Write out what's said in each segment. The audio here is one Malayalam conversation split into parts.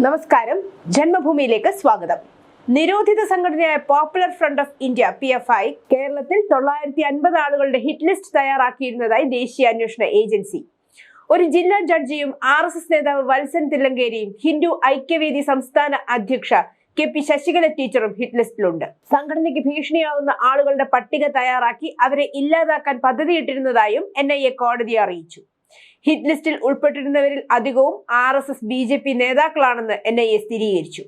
നമസ്കാരം. ജന്മഭൂമിയിലേക്ക് സ്വാഗതം. നിരോധിത സംഘടനയായ Popular Front of India P F I കേരളത്തിൽ തൊള്ളായിരത്തി അൻപത് ആളുകളുടെ ഹിറ്റ് ലിസ്റ്റ് തയ്യാറാക്കിയിരുന്നതായി ദേശീയ അന്വേഷണ ഏജൻസി. ഒരു ജില്ലാ ജഡ്ജിയും ആർ എസ് എസ് നേതാവ് വത്സൻ തില്ലങ്കേരിയും ഹിന്ദു ഐക്യവേദി സംസ്ഥാന അധ്യക്ഷ കെ പി ശശികല ടീച്ചറും ഹിറ്റ് ലിസ്റ്റിലുണ്ട് സംഘടനയ്ക്ക് ഭീഷണിയാവുന്ന ആളുകളുടെ പട്ടിക തയ്യാറാക്കി അവരെ ഇല്ലാതാക്കാൻ പദ്ധതിയിട്ടിരുന്നതായും എൻ ഐ എ കോടതിയെ അറിയിച്ചു. ഹിറ്റ് ലിസ്റ്റിൽ ഉൾപ്പെട്ടിരുന്നവരിൽ അധികവും R S S B J P നേതാക്കളാണെന്ന് N I A സ്ഥിരീകരിച്ചു.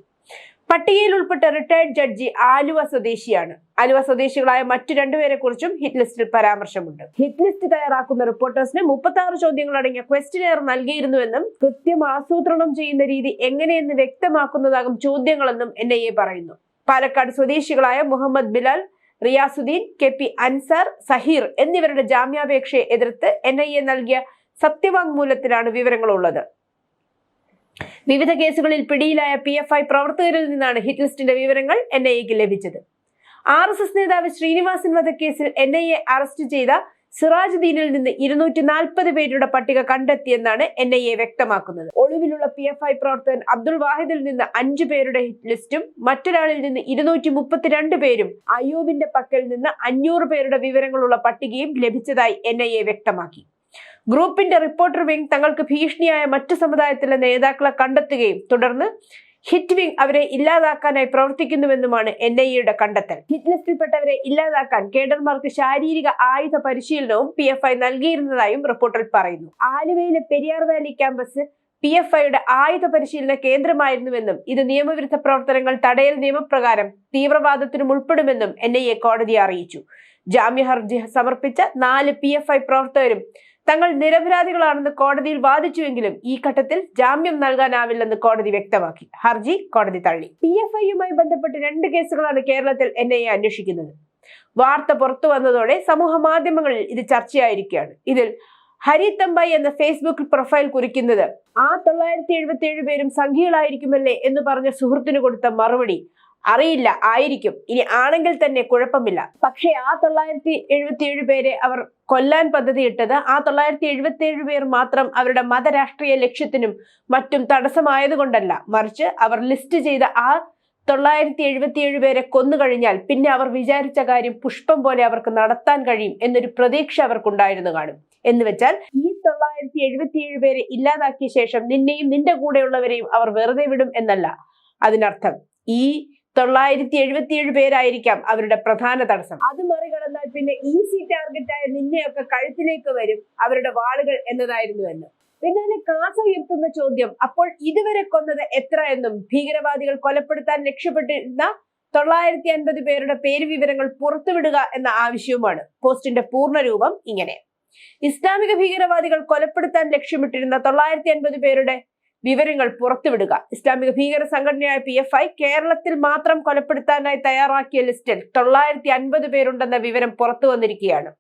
പട്ടികയിൽ ഉൾപ്പെട്ട റിട്ടയർഡ് ജഡ്ജി ആലുവ സ്വദേശിയാണ്. ആലുവ സ്വദേശികളായ മറ്റു രണ്ടുപേരെ കുറിച്ചും ഹിറ്റ് ലിസ്റ്റിൽ പരാമർശമുണ്ട്. ഹിറ്റ് ലിസ്റ്റ് തയ്യാറാക്കുന്ന റിപ്പോർട്ടേഴ്സിന് മുപ്പത്തി ആറ് ചോദ്യങ്ങൾ അടങ്ങിയ ക്വസ്റ്റിനെയർ നൽകിയിരുന്നുവെന്നും കൃത്യം ആസൂത്രണം ചെയ്യുന്ന രീതി എങ്ങനെയെന്ന് വ്യക്തമാക്കുന്നതാകും ചോദ്യങ്ങളെന്നും എൻ ഐ എ പറയുന്നു. പാലക്കാട് സ്വദേശികളായ മുഹമ്മദ് ബിലാൽ റിയാസുദ്ദീൻ കെ പി അൻസാർ സഹീർ എന്നിവരുടെ ജാമ്യാപേക്ഷയെ എതിർത്ത് എൻ ഐ എ നൽകിയ സത്യവാങ്മൂലത്തിലാണ് വിവരങ്ങളുള്ളത്. വിവിധ കേസുകളിൽ പിടിയിലായ പി എഫ് ഐ പ്രവർത്തകരിൽ നിന്നാണ് ഹിറ്റ് ലിസ്റ്റിന്റെ വിവരങ്ങൾ എൻ ഐ എക്ക് ലഭിച്ചത്. ആർ എസ് എസ് നേതാവ് ശ്രീനിവാസൻ വധക്കേസിൽ എൻ ഐ എ അറസ്റ്റ് ചെയ്ത സിറാജുദ്ദീനിൽ നിന്ന് ഇരുന്നൂറ്റി നാൽപ്പത് പേരുടെ പട്ടിക കണ്ടെത്തിയെന്നാണ് എൻ ഐ എ വ്യക്തമാക്കുന്നത്. ഒളിവിലുള്ള പി എഫ് ഐ പ്രവർത്തകൻ അബ്ദുൾ വാഹിദിൽ നിന്ന് അഞ്ചു പേരുടെ ഹിറ്റ് ലിസ്റ്റും മറ്റൊരാളിൽ നിന്ന് ഇരുന്നൂറ്റി മുപ്പത്തിരണ്ട് പേരും അയ്യൂബിന്റെ പക്കൽ നിന്ന് അഞ്ഞൂറ് പേരുടെ വിവരങ്ങളുള്ള പട്ടികയും ലഭിച്ചതായി എൻ വ്യക്തമാക്കി. ഗ്രൂപ്പിന്റെ റിപ്പോർട്ടർ വിംഗ് തങ്ങൾക്ക് ഭീഷണിയായ മറ്റു സമുദായത്തിലെ നേതാക്കളെ കണ്ടെത്തുകയും തുടർന്ന് ഹിറ്റ് വിംഗ് അവരെ ഇല്ലാതാക്കാനായി പ്രവർത്തിക്കുന്നുവെന്നുമാണ് എൻ ഐ എയുടെ കണ്ടെത്തൽ. ഹിറ്റ് ലിസ്റ്റിൽപ്പെട്ടവരെ ഇല്ലാതാക്കാൻ കേഡർമാർക്ക് ശാരീരിക ആയുധ പരിശീലനവും പി എഫ് ഐ നൽകിയിരുന്നതായും റിപ്പോർട്ടിൽ പറയുന്നു. ആലുവയിലെ Periyar valley campus P F ഐയുടെ ആയുധ പരിശീലന കേന്ദ്രമായിരുന്നുവെന്നും ഇത് നിയമവിരുദ്ധ പ്രവർത്തനങ്ങൾ തടയൽ നിയമപ്രകാരം തീവ്രവാദത്തിനും ഉൾപ്പെടുമെന്നും എൻ ഐ എ കോടതിയെ അറിയിച്ചു. ജാമ്യ ഹർജി സമർപ്പിച്ച നാല് പി എഫ് ഐ പ്രവർത്തകരും തങ്ങൾ നിരപരാധികളാണെന്ന് കോടതിയിൽ വാദിച്ചുവെങ്കിലും ഈ ഘട്ടത്തിൽ ജാമ്യം നൽകാനാവില്ലെന്ന് കോടതി വ്യക്തമാക്കി. ഹർജി കോടതി തള്ളി. പി എഫ് ഐയുമായി ബന്ധപ്പെട്ട് രണ്ട് കേസുകളാണ് കേരളത്തിൽ എൻ ഐ എ അന്വേഷിക്കുന്നത്. വാർത്ത പുറത്തു വന്നതോടെ സമൂഹ മാധ്യമങ്ങളിൽ ഇത് ചർച്ചയായിരിക്കുകയാണ്. ഇതിൽ ഹരി തമ്പായി എന്ന ഫേസ്ബുക്ക് പ്രൊഫൈൽ കുറിക്കുന്നത് ആ തൊള്ളായിരത്തി എഴുപത്തി ഏഴ് പേരും സംഘികളായിരിക്കുമല്ലേ എന്ന് പറഞ്ഞ സുഹൃത്തിന് കൊടുത്ത മറുപടി അറിയില്ല ആയിരിക്കും. ഇനി ആണെങ്കിൽ തന്നെ കുഴപ്പമില്ല. പക്ഷേ ആ തൊള്ളായിരത്തി എഴുപത്തി ഏഴ് പേരെ അവർ കൊല്ലാൻ പദ്ധതിയിട്ടത് ആ തൊള്ളായിരത്തി എഴുപത്തി ഏഴ് പേർ മാത്രം അവരുടെ മതരാഷ്ട്രീയ ലക്ഷ്യത്തിനും മറ്റും തടസ്സമായതുകൊണ്ടല്ല. മറിച്ച് അവർ ലിസ്റ്റ് ചെയ്ത ആ തൊള്ളായിരത്തി എഴുപത്തിയേഴ് പേരെ കൊന്നു കഴിഞ്ഞാൽ പിന്നെ അവർ വിചാരിച്ച കാര്യം പുഷ്പം പോലെ അവർക്ക് നടത്താൻ കഴിയും എന്നൊരു പ്രതീക്ഷ അവർക്കുണ്ടായിരുന്നു കാണും. എന്ന് വെച്ചാൽ ഈ തൊള്ളായിരത്തി എഴുപത്തിയേഴ് പേരെ ഇല്ലാതാക്കിയ ശേഷം നിന്നെയും നിന്റെ കൂടെയുള്ളവരെയും അവർ വെറുതെ വിടും എന്നല്ല അതിനർത്ഥം. ഈ തൊള്ളായിരത്തി എഴുപത്തിയേഴ് പേരായിരിക്കാം അവരുടെ പ്രധാന തടസ്സം. അത് മറികടന്നാൽ പിന്നെ ഈസി ടാർഗറ്റായ നിന്നെയൊക്കെ കഴുത്തിലേക്ക് വരും അവരുടെ വാളുകൾ എന്നതായിരുന്നു എന്ന്. പിന്നാലെ കാസ ഉയർത്തുന്ന ചോദ്യം അപ്പോൾ ഇതുവരെ കൊന്നത് എത്ര എന്നും ഭീകരവാദികൾ കൊലപ്പെടുത്താൻ ലക്ഷ്യപ്പെട്ടിരുന്ന തൊള്ളായിരത്തി അൻപത് പേരുടെ പേര് വിവരങ്ങൾ പുറത്തുവിടുക എന്ന ആവശ്യവുമാണ്. പോസ്റ്റിന്റെ പൂർണരൂപം ഇങ്ങനെ. ഇസ്ലാമിക ഭീകരവാദികൾ കൊലപ്പെടുത്താൻ ലക്ഷ്യമിട്ടിരുന്ന തൊള്ളായിരത്തി അൻപത് പേരുടെ വിവരങ്ങൾ പുറത്തുവിടുക. ഇസ്ലാമിക ഭീകര സംഘടനയായ പി എഫ് ഐ കേരളത്തിൽ മാത്രം കൊലപ്പെടുത്താനായി തയ്യാറാക്കിയ ലിസ്റ്റിൽ തൊള്ളായിരത്തി അൻപത് പേരുണ്ടെന്ന വിവരം പുറത്തു വന്നിരിക്കുകയാണ്.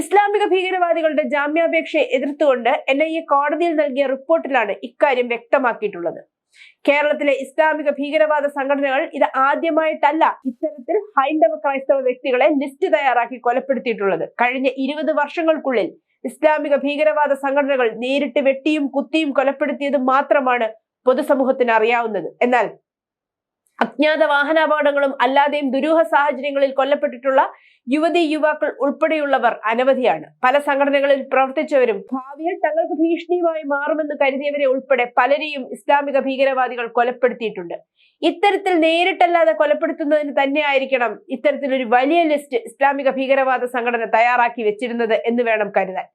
ഇസ്ലാമിക ഭീകരവാദികളുടെ ജാമ്യാപേക്ഷയെ എതിർത്തുകൊണ്ട് എൻ ഐ എ കോടതിയിൽ നൽകിയ റിപ്പോർട്ടിലാണ് ഇക്കാര്യം വ്യക്തമാക്കിയിട്ടുള്ളത്. കേരളത്തിലെ ഇസ്ലാമിക ഭീകരവാദ സംഘടനകൾ ഇത് ആദ്യമായിട്ടല്ല ഇത്തരത്തിൽ ഹൈന്ദവ ക്രൈസ്തവ വ്യക്തികളെ ലിസ്റ്റ് തയ്യാറാക്കി കൊലപ്പെടുത്തിയിട്ടുള്ളത്. കഴിഞ്ഞ ഇരുപത് വർഷങ്ങൾക്കുള്ളിൽ ഇസ്ലാമിക ഭീകരവാദ സംഘടനകൾ നേരിട്ട് വെട്ടിയും കുത്തിയും കൊലപ്പെടുത്തിയത് മാത്രമാണ് പൊതുസമൂഹത്തിന് അറിയാവുന്നത്. എന്നാൽ അജ്ഞാത വാഹനാപകടങ്ങളും അല്ലാതെയും ദുരൂഹ സാഹചര്യങ്ങളിൽ കൊല്ലപ്പെട്ടിട്ടുള്ള യുവതി യുവാക്കൾ ഉൾപ്പെടെയുള്ളവർ അനവധിയാണ്. പല സംഘടനകളിൽ പ്രവർത്തിച്ചവരും ഭാവിയിൽ തങ്ങൾക്ക് ഭീഷണിയുമായി മാറുമെന്ന് കരുതിയവരെ ഉൾപ്പെടെ പലരെയും ഇസ്ലാമിക ഭീകരവാദികൾ കൊലപ്പെടുത്തിയിട്ടുണ്ട്. ഇത്തരത്തിൽ നേരിട്ടല്ലാതെ കൊലപ്പെടുത്തുന്നതിന് തന്നെയായിരിക്കണം ഇത്തരത്തിലൊരു വലിയ ലിസ്റ്റ് ഇസ്ലാമിക ഭീകരവാദ സംഘടന തയ്യാറാക്കി വെച്ചിരുന്നത് എന്ന് വേണം കരുതാൻ.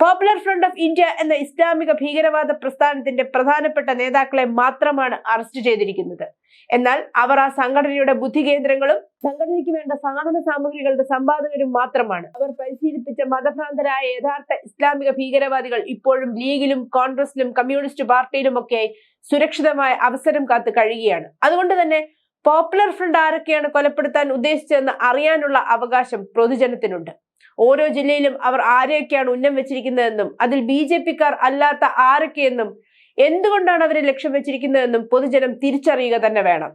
പോപ്പുലർ ഫ്രണ്ട് ഓഫ് ഇന്ത്യ എന്ന ഇസ്ലാമിക ഭീകരവാദ പ്രസ്ഥാനത്തിന്റെ പ്രധാനപ്പെട്ട നേതാക്കളെ മാത്രമാണ് അറസ്റ്റ് ചെയ്തിരിക്കുന്നത്. എന്നാൽ അവർ ആ സംഘടനയുടെ ബുദ്ധി കേന്ദ്രങ്ങളും സംഘടനയ്ക്ക് വേണ്ട സാധന സാമഗ്രികളുടെ സമ്പാദകരും മാത്രമാണ്. അവർ പരിശീലിപ്പിച്ച മതഭ്രാന്തരായ യഥാർത്ഥ ഇസ്ലാമിക ഭീകരവാദികൾ ഇപ്പോഴും ലീഗിലും കോൺഗ്രസിലും കമ്മ്യൂണിസ്റ്റ് പാർട്ടിയിലുമൊക്കെ സുരക്ഷിതമായ അവസരം കാത്തു കഴിയുകയാണ്. അതുകൊണ്ട് തന്നെ പോപ്പുലർ ഫ്രണ്ട് ആരൊക്കെയാണ് കൊലപ്പെടുത്താൻ ഉദ്ദേശിച്ചതെന്ന് അറിയാനുള്ള അവകാശം പൊതുജനത്തിനുണ്ട്. ഓരോ ജില്ലയിലും അവർ ആരെയൊക്കെയാണ് ഉന്നം വെച്ചിരിക്കുന്നതെന്നും അതിൽ ബി ജെ പിക്കാർ അല്ലാത്ത ആരൊക്കെയെന്നും എന്തുകൊണ്ടാണ് അവരെ ലക്ഷ്യം വെച്ചിരിക്കുന്നതെന്നും പൊതുജനം തിരിച്ചറിയുക തന്നെ വേണം.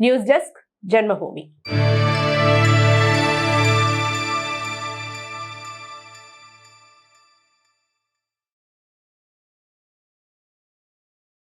News desk Janmabhumi.